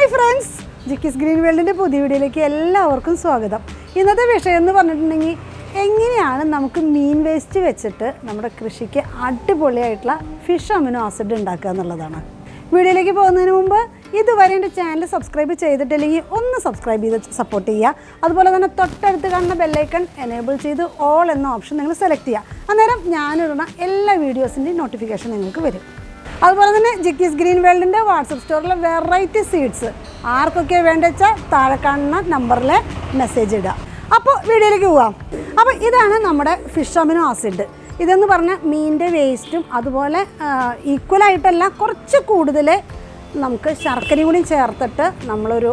Hi friends ജിക്കിസ് green വേൾഡിന്റെ പുതിയ വീഡിയോയിലേക്ക് എല്ലാവർക്കും സ്വാഗതം. ഇന്നത്തെ വിഷയം എന്ന് പറഞ്ഞിട്ടുണ്ടെങ്കിൽ എങ്ങനെയാണ് നമുക്ക് മീൻ വേസ്റ്റ് വെച്ചിട്ട് നമ്മുടെ കൃഷിക്ക് അടിപൊളിയായിട്ടുള്ള ഫിഷ് അമിനോ ആസിഡ് ഉണ്ടാക്കുക എന്നുള്ളതാണ്. വീഡിയോയിലേക്ക് പോകുന്നതിന് മുമ്പ് ഇതുവരെ എന്റെ ചാനൽ സബ്സ്ക്രൈബ് ചെയ്തിട്ടില്ലെങ്കിൽ ഒന്ന് സബ്സ്ക്രൈബ് ചെയ്ത് സപ്പോർട്ട് ചെയ്യുക. അതുപോലെ തന്നെ തൊട്ടടുത്ത് കാണുന്ന ബെല്ലൈക്കൺ എനേബിൾ ചെയ്ത് ഓൾ എന്ന ഓപ്ഷൻ നിങ്ങൾ സെലക്ട് ചെയ്യുക. അന്നേരം ഞാനിടുന്ന എല്ലാ വീഡിയോസിന്റെയും നോട്ടിഫിക്കേഷൻ നിങ്ങൾക്ക് വരും. അതുപോലെ തന്നെ ജിക്കീസ് ഗ്രീൻ വേൾഡിന്റെ വാട്സപ്പ് സ്റ്റോറിലെ വെറൈറ്റി സീഡ്സ് ആർക്കൊക്കെ വേണ്ട വെച്ചാൽ താഴെ കാണുന്ന നമ്പറിൽ മെസ്സേജ് ഇടുക. അപ്പോൾ വീഡിയോയിലേക്ക് പോവാം. അപ്പോൾ ഇതാണ് നമ്മുടെ ഫിഷ് അമിനോ ആസിഡ് ഇതെന്ന് പറഞ്ഞാൽ മീനിന്റെ വേസ്റ്റും അതുപോലെ ഈക്വലായിട്ടല്ല കുറച്ച് കൂടുതൽ നമുക്ക് ശർക്കരയും കൂടി ചേർത്തിട്ട് നമ്മളൊരു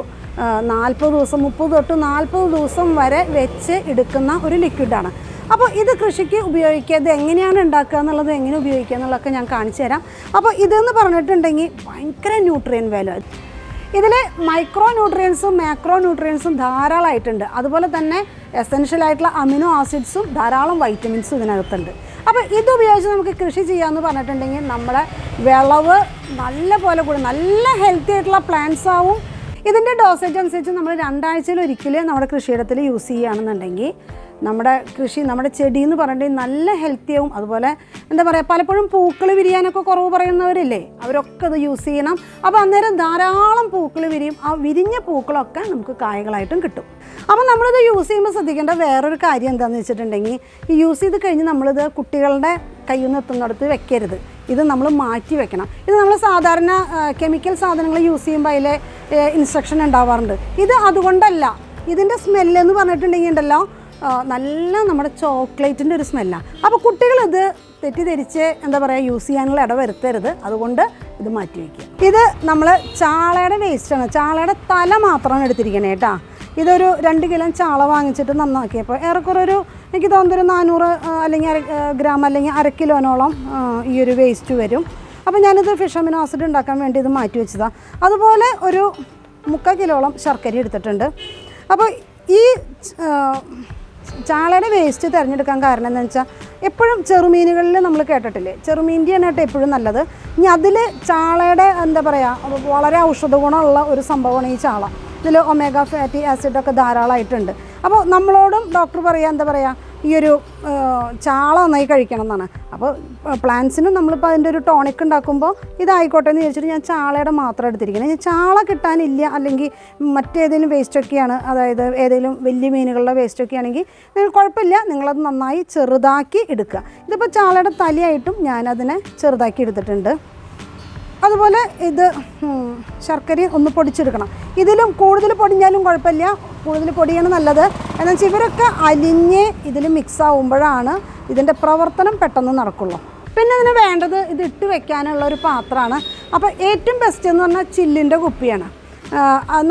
നാൽപ്പത് ദിവസം മുപ്പത് തൊട്ട് നാൽപ്പത് ദിവസം വരെ വെച്ച് എടുക്കുന്ന ഒരു ലിക്വിഡാണ് അപ്പോൾ ഇത് കൃഷിക്ക് ഉപയോഗിക്കുക ഇത് എങ്ങനെയാണ് ഉണ്ടാക്കുക എന്നുള്ളത് എങ്ങനെ ഉപയോഗിക്കുക എന്നുള്ളതൊക്കെ ഞാൻ കാണിച്ചു തരാം. അപ്പോൾ ഇതെന്ന് പറഞ്ഞിട്ടുണ്ടെങ്കിൽ ഭയങ്കര ന്യൂട്രിയൻ വാല്യൂ ഇതിൽ മൈക്രോ ന്യൂട്രിയൻസും മാക്രോ ന്യൂട്രിയൻസും ധാരാളമായിട്ടുണ്ട്. അതുപോലെ തന്നെ എസെൻഷ്യൽ ആയിട്ടുള്ള അമിനോ ആസിഡ്സും ധാരാളം വൈറ്റമിൻസും ഇതിനകത്തുണ്ട്. അപ്പോൾ ഇതുപയോഗിച്ച് നമുക്ക് കൃഷി ചെയ്യാമെന്ന് പറഞ്ഞിട്ടുണ്ടെങ്കിൽ നമ്മുടെ വിളവ് നല്ല പോലെ കൂടി നല്ല ഹെൽത്തി ആയിട്ടുള്ള പ്ലാന്റ്സ് ആവും. ഇതിന്റെ ഡോസേജ് അനുസരിച്ച് നമ്മൾ രണ്ടാഴ്ചയിൽ ഒരിക്കലും നമ്മുടെ കൃഷിയിടത്തിൽ യൂസ് ചെയ്യുകയാണെന്നുണ്ടെങ്കിൽ നമ്മുടെ കൃഷി നമ്മുടെ ചെടി എന്ന് പറഞ്ഞിട്ടുണ്ടെങ്കിൽ നല്ല ഹെൽത്തിയാവും അതുപോലെ എന്താ പറയുക പലപ്പോഴും പൂക്കൾ വിരിയാനൊക്കെ കുറവ് പറയുന്നവരില്ലേ അവരൊക്കെ അത് യൂസ് ചെയ്യണം. അപ്പോൾ അന്നേരം ധാരാളം പൂക്കൾ വിരിയും ആ വിരിഞ്ഞ പൂക്കളൊക്കെ നമുക്ക് കായകളായിട്ടും കിട്ടും. അപ്പോൾ നമ്മളിത് യൂസ് ചെയ്യുമ്പോൾ ശ്രദ്ധിക്കേണ്ട വേറൊരു കാര്യം എന്താണെന്ന് വെച്ചിട്ടുണ്ടെങ്കിൽ ഈ യൂസ് ചെയ്ത് കഴിഞ്ഞ് നമ്മളിത് കുട്ടികളുടെ കയ്യിൽ നിന്ന് എത്തുന്നിടത്ത് വെക്കരുത്. ഇത് നമ്മൾ മാറ്റി വെക്കണം. ഇത് നമ്മൾ സാധാരണ കെമിക്കൽ സാധനങ്ങൾ യൂസ് ചെയ്യുമ്പോൾ അതിലെ ഇൻസ്ട്രക്ഷൻ ഉണ്ടാവാറുണ്ട്. ഇത് അതുകൊണ്ടല്ല ഇതിന്റെ സ്മെല്ലെന്ന് പറഞ്ഞിട്ടുണ്ടെങ്കിൽ ഉണ്ടല്ലോ നല്ല നമ്മുടെ ചോക്ലേറ്റിന്റെ ഒരു സ്മെല്ലാണ് അപ്പോൾ കുട്ടികളിത് തെറ്റിദ്ധരിച്ച് എന്താ പറയുക യൂസ് ചെയ്യാനുള്ള ഇട വരുത്തരുത്. അതുകൊണ്ട് ഇത് മാറ്റി വയ്ക്കുക ഇത് നമ്മൾ ചാളയുടെ വേസ്റ്റാണ് ചാളയുടെ തല മാത്രമാണ് എടുത്തിരിക്കണേ കേട്ടോ. ഇതൊരു രണ്ട് കിലോ ചാള വാങ്ങിച്ചിട്ട് നന്നാക്കിയപ്പോൾ ഏറെക്കുറെ ഒരു എനിക്ക് തോന്നുന്നൊരു നാനൂറ് അല്ലെങ്കിൽ അര ഗ്രാം അല്ലെങ്കിൽ അര കിലോനോളം ഈ ഒരു വേസ്റ്റ് വരും. അപ്പോൾ ഞാനിത് ഫിഷ് അമിനോ ആസിഡ് ഉണ്ടാക്കാൻ വേണ്ടി ഇത് മാറ്റി വെച്ചതാണ് അതുപോലെ ഒരു മുക്കാൽ കിലോളം ശർക്കര എടുത്തിട്ടുണ്ട്. അപ്പോൾ ഈ ചാളയുടെ വേസ്റ്റ് തിരഞ്ഞെടുക്കാൻ കാരണം എന്താണെന്ന് വെച്ചാൽ എപ്പോഴും ചെറുമീനുകളിൽ നമ്മൾ കേട്ടിട്ടില്ലേ? ചെറുമീന്റെ ആയിട്ട് എപ്പോഴും നല്ലത്. ഇനി അതിൽ ചാളയുടെ എന്താ പറയുക വളരെ ഔഷധ ഗുണമുള്ള ഒരു സംഭവമാണ് ഈ ചാള. ഇതിൽ ഒമേഗ ഫാറ്റി ആസിഡൊക്കെ ധാരാളമായിട്ടുണ്ട് അപ്പോൾ നമ്മളോടും ഡോക്ടർ പറയുക എന്താ പറയുക ഈ ഒരു ചാള നന്നായി കഴിക്കണം എന്നാണ്. അപ്പോൾ പ്ലാന്റ്സിനും നമ്മളിപ്പോൾ അതിന്റെ ഒരു ടോണിക് ഉണ്ടാക്കുമ്പോൾ ഇതായിക്കോട്ടെ എന്ന് ചോദിച്ചിട്ട് ഞാൻ ചാളയുടെ മാത്രം എടുത്തിരിക്കുന്നത്. ഞാൻ ചാള കിട്ടാനില്ല അല്ലെങ്കിൽ മറ്റേതെങ്കിലും വേസ്റ്റൊക്കെയാണ് അതായത് ഏതെങ്കിലും വലിയ മീനുകളുടെ വേസ്റ്റൊക്കെ ആണെങ്കിൽ നിങ്ങൾ കുഴപ്പമില്ല നിങ്ങളത് നന്നായി ചെറുതാക്കി എടുക്കുക. ഇതിപ്പോൾ ചാളയുടെ തലയായിട്ടും ഞാനതിനെ ചെറുതാക്കി എടുത്തിട്ടുണ്ട്. അതുപോലെ ഇത് ശർക്കരയും ശർക്കര ഒന്ന് പൊടിച്ചെടുക്കണം. ഇതിലും കൂടുതൽ പൊടിഞ്ഞാലും കുഴപ്പമില്ല. കൂടുതൽ പൊടിയാണ് നല്ലത്. എന്നു വെച്ചാൽ ഇവരൊക്കെ അലിഞ്ഞ് ഇതിൽ മിക്സ് ആവുമ്പോഴാണ് ഇതിന്റെ പ്രവർത്തനം പെട്ടെന്ന് നടക്കുള്ളൂ. പിന്നെ ഇതിന് വേണ്ടത് ഇത് ഇട്ട് വെക്കാനുള്ള ഒരു പാത്രമാണ്. അപ്പോൾ ഏറ്റവും ബെസ്റ്റ് എന്ന് പറഞ്ഞാൽ ചില്ലിന്റെ കുപ്പിയാണ്.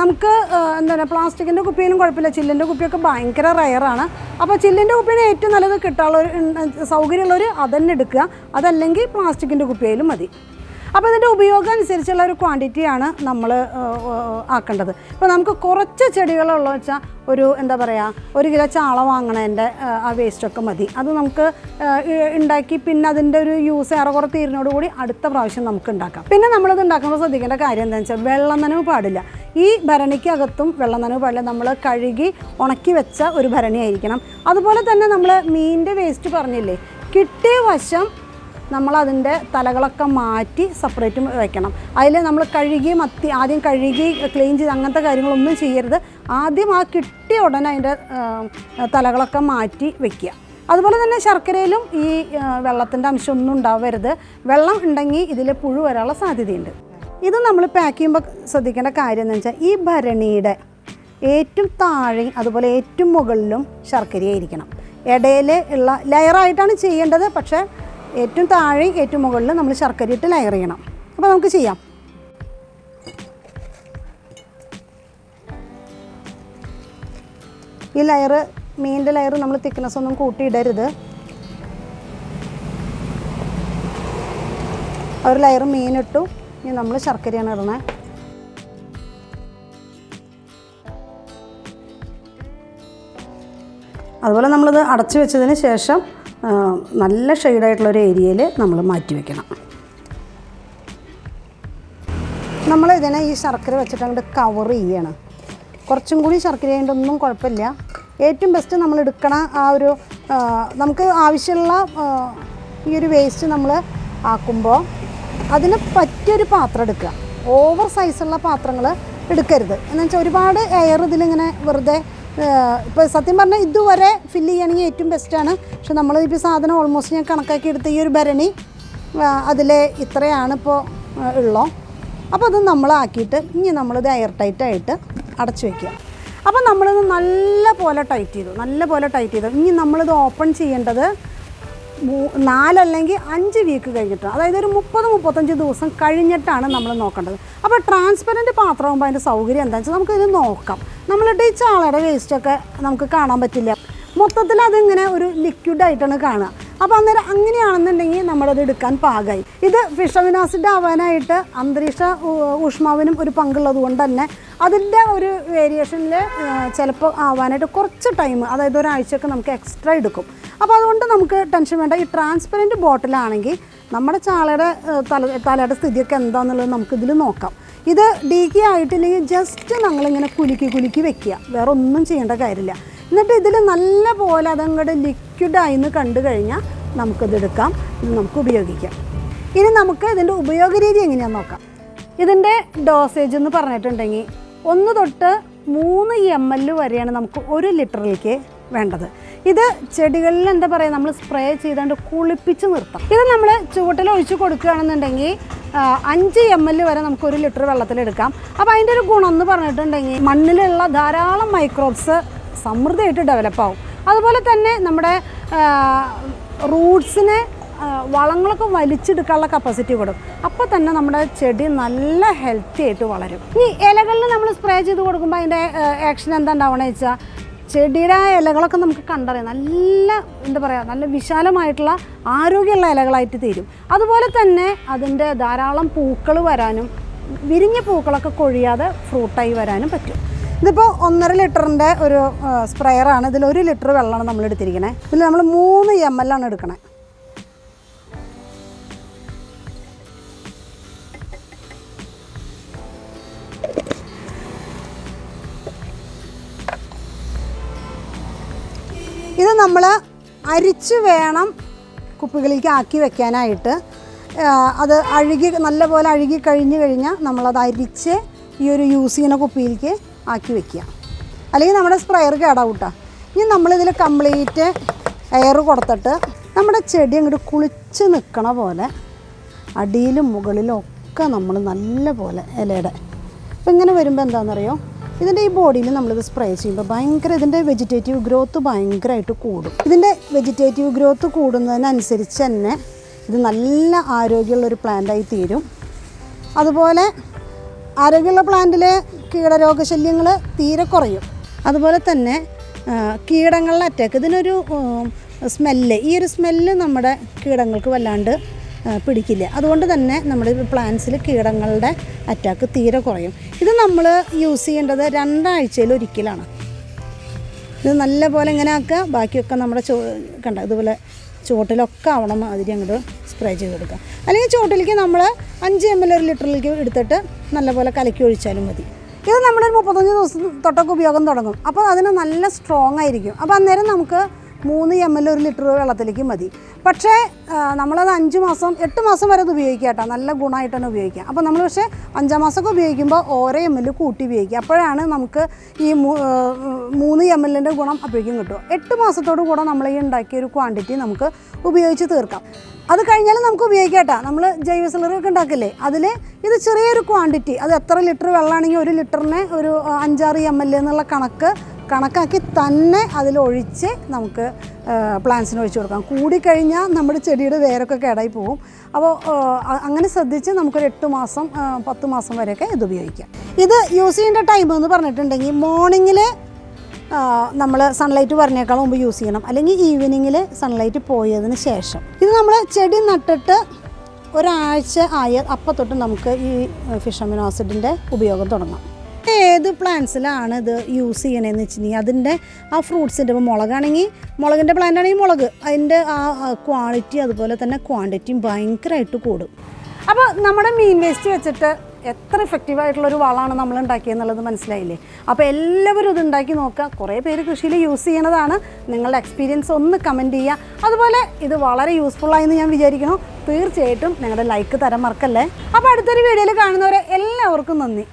നമുക്ക് എന്താ പറയുക പ്ലാസ്റ്റിക്കിന്റെ കുപ്പിയിലും കുഴപ്പമില്ല. ചില്ലിന്റെ കുപ്പിയൊക്കെ ഭയങ്കര റയറാണ് അപ്പോൾ ചില്ലിന്റെ കുപ്പിയാണ് ഏറ്റവും നല്ലത് കിട്ടാനുള്ള സൗകര്യമുള്ളവർ അതന്നെ എടുക്കുക. അതല്ലെങ്കിൽ പ്ലാസ്റ്റിക്കിന്റെ കുപ്പിയിലും മതി. അപ്പോൾ ഇതിന്റെ ഉപയോഗം അനുസരിച്ചുള്ള ഒരു ക്വാണ്ടിറ്റിയാണ് നമ്മൾ ആക്കേണ്ടത്. ഇപ്പോൾ നമുക്ക് കുറച്ച് ചെടികളുള്ള വെച്ചാൽ ഒരു എന്താ പറയുക ഒരു കിലോ ചാള വാങ്ങണതിന്റെ ആ വേസ്റ്റൊക്കെ മതി. അത് നമുക്ക് ഉണ്ടാക്കി പിന്നെ അതിന്റെ ഒരു യൂസ് ഏറെ തീരുന്നോട് കൂടി അടുത്ത പ്രാവശ്യം നമുക്ക് ഉണ്ടാക്കാം. പിന്നെ നമ്മളിത് ഉണ്ടാക്കുമ്പോൾ ശ്രദ്ധിക്കേണ്ട കാര്യം എന്താണെന്ന് വെച്ചാൽ വെള്ളം നനവ് പാടില്ല. ഈ ഭരണിക്കകത്തും വെള്ളം നനവ് പാടില്ല. നമ്മൾ കഴുകി ഉണക്കി വെച്ച ഒരു ഭരണിയായിരിക്കണം. അതുപോലെ തന്നെ നമ്മൾ മീനിന്റെ വേസ്റ്റ് പറഞ്ഞില്ലേ കിട്ടിയ വശം നമ്മളതിന്റെ തലകളൊക്കെ മാറ്റി സെപ്പറേറ്റ് വയ്ക്കണം അതിൽ നമ്മൾ കഴുകി മത്തി ആദ്യം കഴുകി ക്ലീൻ ചെയ്ത് അങ്ങനത്തെ കാര്യങ്ങളൊന്നും ചെയ്യരുത്. ആദ്യം ആ കിട്ടിയ ഉടനെ അതിന്റെ തലകളൊക്കെ മാറ്റി വെക്കുക. അതുപോലെ തന്നെ ശർക്കരയിലും ഈ വെള്ളത്തിന്റെ അംശമൊന്നും ഉണ്ടാവരുത്. വെള്ളം ഉണ്ടെങ്കിൽ ഇതിൽ പുഴു വരാനുള്ള സാധ്യതയുണ്ട്. ഇത് നമ്മൾ പാക്ക് ചെയ്യുമ്പോൾ ശ്രദ്ധിക്കേണ്ട കാര്യം എന്ന് വെച്ചാൽ ഈ ഭരണിയുടെ ഏറ്റവും താഴെയും അതുപോലെ ഏറ്റവും മുകളിലും ശർക്കരയായിരിക്കണം. ഇടയിൽ ഉള്ള ലെയറായിട്ടാണ് ചെയ്യേണ്ടത്. പക്ഷേ ഏറ്റവും താഴെയും ഏറ്റവും മുകളിൽ നമ്മൾ ശർക്കര ഇട്ട് ലെയർ ചെയ്യണം. അപ്പോൾ നമുക്ക് ചെയ്യാം. ഈ ലെയർ മീനിന്റെ ലെയർ നമ്മൾ തിക്നെസ് ഒന്നും കൂട്ടിയിടരുത്. ഒരു ലെയർ മീനിട്ടു ഇനി നമ്മൾ ശർക്കരയാണ് ഇടുന്നത് അതുപോലെ നമ്മളിത് അടച്ചു വെച്ചതിന് ശേഷം നല്ല ഷെയ്ഡായിട്ടുള്ളൊരു ഏരിയയിൽ നമ്മൾ മാറ്റി വെക്കണം. നമ്മൾ ഇതിനെ ഈ ശർക്കര വെച്ചിട്ട് അങ്ങോട്ട് കവർ ചെയ്യണം. കുറച്ചും കൂടി ശർക്കര ചെയ്യേണ്ടതൊന്നും കുഴപ്പമില്ല. ഏറ്റവും ബെസ്റ്റ് നമ്മൾ എടുക്കണ ആ ഒരു നമുക്ക് ആവശ്യമുള്ള ഈ ഒരു വേസ്റ്റ് നമ്മൾ ആക്കുമ്പോൾ അതിന് പറ്റിയൊരു പാത്രം എടുക്കുക. ഓവർ സൈസുള്ള പാത്രങ്ങൾ എടുക്കരുത്. എന്നുവെച്ചാൽ ഒരുപാട് എയർ ഇതിലിങ്ങനെ വെറുതെ ഇപ്പോൾ സത്യം പറഞ്ഞാൽ ഇതുവരെ ഫില്ല് ചെയ്യണമെങ്കിൽ ഏറ്റവും ബെസ്റ്റാണ് പക്ഷെ നമ്മൾ ഇപ്പോൾ സാധനം ഓൾമോസ്റ്റ് ഞാൻ കണക്കാക്കി എടുത്ത ഈ ഒരു ഭരണി അതിൽ ഇത്രയാണ് ഇപ്പോൾ ഉള്ളത് അപ്പോൾ അത് നമ്മളാക്കിയിട്ട് ഇനി നമ്മളിത് എയർ ടൈറ്റായിട്ട് അടച്ചു വയ്ക്കുക അപ്പോൾ നമ്മളിത് നല്ല പോലെ ടൈറ്റ് ചെയ്തു നല്ല പോലെ ടൈറ്റ് ചെയ്തു. ഇനി നമ്മളിത് ഓപ്പൺ ചെയ്യേണ്ടത് നാലല്ലെങ്കിൽ അഞ്ച് വീക്ക് കഴിഞ്ഞിട്ടാണ് അതായത് ഒരു മുപ്പത് മുപ്പത്തഞ്ച് ദിവസം കഴിഞ്ഞിട്ടാണ് നമ്മൾ നോക്കേണ്ടത്. അപ്പോൾ ട്രാൻസ്പെറന്റ് പാത്രമാകുമ്പോൾ അതിന്റെ സൗകര്യം എന്താണെന്ന് വെച്ചാൽ നമുക്കിത് നോക്കാം. നമ്മളിട്ട് ഈ ചാളയുടെ വേസ്റ്റൊക്കെ നമുക്ക് കാണാൻ പറ്റില്ല. മൊത്തത്തിൽ അതിങ്ങനെ ഒരു ലിക്വിഡായിട്ടാണ് കാണുക. അപ്പോൾ അന്നേരം അങ്ങനെയാണെന്നുണ്ടെങ്കിൽ നമ്മളത് എടുക്കാൻ പാകമായി. ഇത് ഫിഷവിനാസിഡ് ആവാനായിട്ട് അന്തരീക്ഷ ഊഷ്മാവിനും ഒരു പങ്കുള്ളത് കൊണ്ട് തന്നെ അതിന്റെ ഒരു വേരിയേഷനിൽ ചിലപ്പോൾ ആവാനായിട്ട് കുറച്ച് ടൈം അതായത് ഒരാഴ്ചയൊക്കെ നമുക്ക് എക്സ്ട്രാ എടുക്കും. അപ്പോൾ അതുകൊണ്ട് നമുക്ക് ടെൻഷൻ വേണ്ട. ഈ ട്രാൻസ്പെറന്റ് ബോട്ടിലാണെങ്കിൽ നമ്മുടെ ചാളയുടെ തല തലയുടെ സ്ഥിതിയൊക്കെ എന്താണെന്നുള്ളത് നമുക്കിതിൽ നോക്കാം. ഇത് ഡീക്കി ആയിട്ടില്ലെങ്കിൽ ജസ്റ്റ് നമ്മളിങ്ങനെ കുലുക്കി കുലുക്കി വെക്കുക. വേറെ ഒന്നും ചെയ്യേണ്ട കാര്യമില്ല. എന്നിട്ട് ഇതിൽ നല്ല പോലെ അതങ്ങോട്ട് ലിക്വിഡായിന്ന് കണ്ടു കഴിഞ്ഞാൽ നമുക്കിത് എടുക്കാം. ഇത് നമുക്ക് ഉപയോഗിക്കാം. ഇനി നമുക്ക് ഇതിന്റെ ഉപയോഗ രീതി എങ്ങനെയാണെന്ന് നോക്കാം. ഇതിന്റെ ഡോസേജ് എന്ന് പറഞ്ഞിട്ടുണ്ടെങ്കിൽ ഒന്ന് തൊട്ട് മൂന്ന് എം എൽ വരെയാണ് നമുക്ക് ഒരു ലിറ്ററിലേക്ക് വേണ്ടത്. ഇത് ചെടികളിൽ എന്താ പറയുക നമ്മൾ സ്പ്രേ ചെയ്താണ്ട് കുളിപ്പിച്ച് നിർത്താം. ഇത് നമ്മൾ ചുവട്ടിൽ ഒഴിച്ച് കൊടുക്കുകയാണെന്നുണ്ടെങ്കിൽ അഞ്ച് എം എൽ വരെ നമുക്ക് ഒരു ലിറ്റർ വെള്ളത്തിലെടുക്കാം അപ്പോൾ അതിന്റെ ഒരു ഗുണം എന്ന് പറഞ്ഞിട്ടുണ്ടെങ്കിൽ മണ്ണിലുള്ള ധാരാളം മൈക്രോബ്സ് സമൃദ്ധിയായിട്ട് ഡെവലപ്പ് ആവും. അതുപോലെ തന്നെ നമ്മുടെ റൂട്ട്സിനെ വളങ്ങളൊക്കെ വലിച്ചെടുക്കാനുള്ള കപ്പാസിറ്റി കൊടുക്കും അപ്പോൾ തന്നെ നമ്മുടെ ചെടി നല്ല ഹെൽത്തി ആയിട്ട് വളരും. ഇനി ഇലകളിൽ നമ്മൾ സ്പ്രേ ചെയ്ത് കൊടുക്കുമ്പോൾ അതിന്റെ ആക്ഷൻ എന്താ ഉണ്ടാവണമെന്ന് വെച്ചാൽ ചെടിയുടെ ഇലകളൊക്കെ നമുക്ക് കണ്ടറിയാം. നല്ല എന്താ പറയുക നല്ല വിശാലമായിട്ടുള്ള ആരോഗ്യമുള്ള ഇലകളായിട്ട് തീരും. അതുപോലെ തന്നെ അതിന്റെ ധാരാളം പൂക്കൾ വരാനും വിരിഞ്ഞ പൂക്കളൊക്കെ കൊഴിയാതെ ഫ്രൂട്ടായി വരാനും പറ്റും. ഇതിപ്പോൾ ഒന്നര ലിറ്ററിന്റെ ഒരു സ്പ്രെയറാണ്. ഇതിൽ ഒരു ലിറ്റർ വെള്ളമാണ് നമ്മൾ എടുത്തിരിക്കണേ ഇതിൽ നമ്മൾ മൂന്ന് എം എൽ ആണ് എടുക്കണേ. അരിച്ച് വേണം കുപ്പികളിലേക്ക് ആക്കി വെക്കാനായിട്ട്. അത് അഴുകി നല്ലപോലെ അഴുകി കഴിഞ്ഞ് കഴിഞ്ഞാൽ നമ്മളത് അരിച്ച് ഈ ഒരു യൂസ് ചെയ്യുന്ന കുപ്പിയിലേക്ക് ആക്കി വെക്കുക. അല്ലെങ്കിൽ നമ്മുടെ സ്പ്രെയർ കേടാവൂട്ടാ. ഇനി നമ്മളിതിൽ കംപ്ലീറ്റ് എയർ കൊടുത്തിട്ട് നമ്മുടെ ചെടി അങ്ങോട്ട് കുളിച്ച് നിൽക്കണ പോലെ അടിയിലും മുകളിലും ഒക്കെ നമ്മൾ നല്ല പോലെ ഇലയുടെ. അപ്പോൾ ഇങ്ങനെ വരുമ്പോൾ എന്താണെന്നറിയോ ഇതിന്റെ ഈ ബോഡിയിൽ നമ്മളിത് സ്പ്രേ ചെയ്യുമ്പോൾ ഭയങ്കര ഇതിന്റെ വെജിറ്റേറ്റീവ് ഗ്രോത്ത് ഭയങ്കരമായിട്ട് കൂടും. ഇതിന്റെ വെജിറ്റേറ്റീവ് ഗ്രോത്ത് കൂടുന്നതിനനുസരിച്ച് തന്നെ ഇത് നല്ല ആരോഗ്യമുള്ള ഒരു പ്ലാന്റായി തീരും. അതുപോലെ ആരോഗ്യമുള്ള പ്ലാന്റിലെ കീടരോഗശല്യങ്ങൾ തീരെ കുറയും. അതുപോലെ തന്നെ കീടങ്ങളുടെ അറ്റാക്ക് ഇതിനൊരു സ്മെല്ല് ഈ ഒരു സ്മെല്ല് നമ്മുടെ കീടങ്ങൾക്ക് വല്ലാണ്ട് പിടിക്കില്ല. അതുകൊണ്ട് തന്നെ നമ്മുടെ പ്ലാന്റ്സിൽ കീടങ്ങളുടെ അറ്റാക്ക് തീരെ കുറയും. ഇത് നമ്മൾ യൂസ് ചെയ്യേണ്ടത് രണ്ടാഴ്ചയിൽ ഒരിക്കലാണ്. ഇത് നല്ല പോലെ ഇങ്ങനെ ആക്കുക. ബാക്കിയൊക്കെ നമ്മുടെ ചോ കണ്ട ഇതുപോലെ ചുവട്ടിലൊക്കെ ആവണം മാതിരി അങ്ങോട്ട് സ്പ്രേ ചെയ്ത് കൊടുക്കുക. അല്ലെങ്കിൽ ചുവട്ടിലേക്ക് നമ്മൾ അഞ്ച് എം എൽ ഒരു ലിറ്ററിലേക്ക് എടുത്തിട്ട് നല്ലപോലെ കലക്കി ഒഴിച്ചാലും മതി. ഇത് നമ്മളൊരു മുപ്പത്തഞ്ച് ദിവസം തൊട്ടൊക്കെ ഉപയോഗം തുടങ്ങും. അപ്പോൾ അതിന് നല്ല സ്ട്രോങ് ആയിരിക്കും. അപ്പോൾ അന്നേരം നമുക്ക് മൂന്ന് എം എൽ ഒരു ലിറ്റർ വെള്ളത്തിലേക്ക് മതി. പക്ഷേ നമ്മളത് അഞ്ച് മാസം എട്ട് മാസം വരെ അത് ഉപയോഗിക്കാം കേട്ടോ. നല്ല ഗുണമായിട്ട് തന്നെ ഉപയോഗിക്കാം അപ്പോൾ നമ്മൾ പക്ഷേ അഞ്ചാം മാസമൊക്കെ ഉപയോഗിക്കുമ്പോൾ ഓരോ എം എൽ കൂട്ടി ഉപയോഗിക്കുക. അപ്പോഴാണ് നമുക്ക് ഈ മൂന്ന് എം എല്ലിന്റെ ഗുണം അപ്പോഴേക്കും കിട്ടും എട്ട് മാസത്തോടു കൂടെ നമ്മൾ ഈ ഉണ്ടാക്കിയ ഒരു ക്വാണ്ടിറ്റി നമുക്ക് ഉപയോഗിച്ച് തീർക്കാം. അത് കഴിഞ്ഞാൽ നമുക്ക് ഉപയോഗിക്കാം നമ്മൾ ജൈവ സിലറൊക്കെ ഉണ്ടാക്കില്ലേ? അതിൽ ഇത് ചെറിയൊരു ക്വാണ്ടിറ്റി അത് എത്ര ലിറ്റർ വെള്ളമാണെങ്കിൽ ഒരു ലിറ്ററിന് ഒരു അഞ്ചാറ് എം എൽ എന്നുള്ള കണക്ക് കണക്കാക്കി തന്നെ അതിലൊഴിച്ച് നമുക്ക് പ്ലാന്റ്സിന് ഒഴിച്ചു കൊടുക്കാം. കൂടിക്കഴിഞ്ഞാൽ നമ്മുടെ ചെടിയുടെ വേരൊക്കെ കേടായി പോകും. അപ്പോൾ അങ്ങനെ ശ്രദ്ധിച്ച് നമുക്കൊരു എട്ട് മാസം പത്ത് മാസം വരെയൊക്കെ ഇത് ഉപയോഗിക്കാം. ഇത് യൂസ് ചെയ്യേണ്ട ടൈം എന്ന് പറഞ്ഞിട്ടുണ്ടെങ്കിൽ മോർണിംഗിൽ നമ്മൾ സൺലൈറ്റ് പറഞ്ഞേക്കാളും മുമ്പ് യൂസ് ചെയ്യണം. അല്ലെങ്കിൽ ഈവനിങ്ങിൽ സൺലൈറ്റ് പോയതിന് ശേഷം. ഇത് നമ്മൾ ചെടി നട്ടിട്ട് ഒരാഴ്ച ആയ അപ്പം തൊട്ട് നമുക്ക് ഈ ഫിഷമിനോസിഡിന്റെ ഉപയോഗം തുടങ്ങാം. ഏത് പ്ലാന്റ്സിലാണ് ഇത് യൂസ് ചെയ്യണതെന്ന് വെച്ചിട്ടുണ്ടെങ്കിൽ അതിന്റെ ആ ഫ്രൂട്ട്സിന്റെ ഇപ്പോൾ മുളകാണെങ്കിൽ മുളകിന്റെ പ്ലാന്റ് ആണെങ്കിൽ മുളക്. അതിന്റെ ആ ക്വാളിറ്റി അതുപോലെ തന്നെ ക്വാണ്ടിറ്റിയും ഭയങ്കരമായിട്ട് കൂടും. അപ്പോൾ നമ്മുടെ മീൻ വേസ്റ്റ് വെച്ചിട്ട് എത്ര എഫക്റ്റീവ് ആയിട്ടുള്ളൊരു വളമാണ് നമ്മൾ ഉണ്ടാക്കിയെന്നുള്ളത് മനസ്സിലായില്ലേ? അപ്പോൾ എല്ലാവരും ഇത് ഉണ്ടാക്കി നോക്കുക. കുറേ പേര് കൃഷിയിൽ യൂസ് ചെയ്യണതാണ്. നിങ്ങളുടെ എക്സ്പീരിയൻസ് ഒന്ന് കമന്റ് ചെയ്യുക. അതുപോലെ ഇത് വളരെ യൂസ്ഫുൾ ആയെന്ന് ഞാൻ വിചാരിക്കുന്നു. തീർച്ചയായിട്ടും നിങ്ങളുടെ ലൈക്ക് തരം മറക്കല്ലേ? അപ്പോൾ അടുത്തൊരു വീഡിയോയിൽ കാണുന്നവരെ എല്ലാവർക്കും നന്ദി.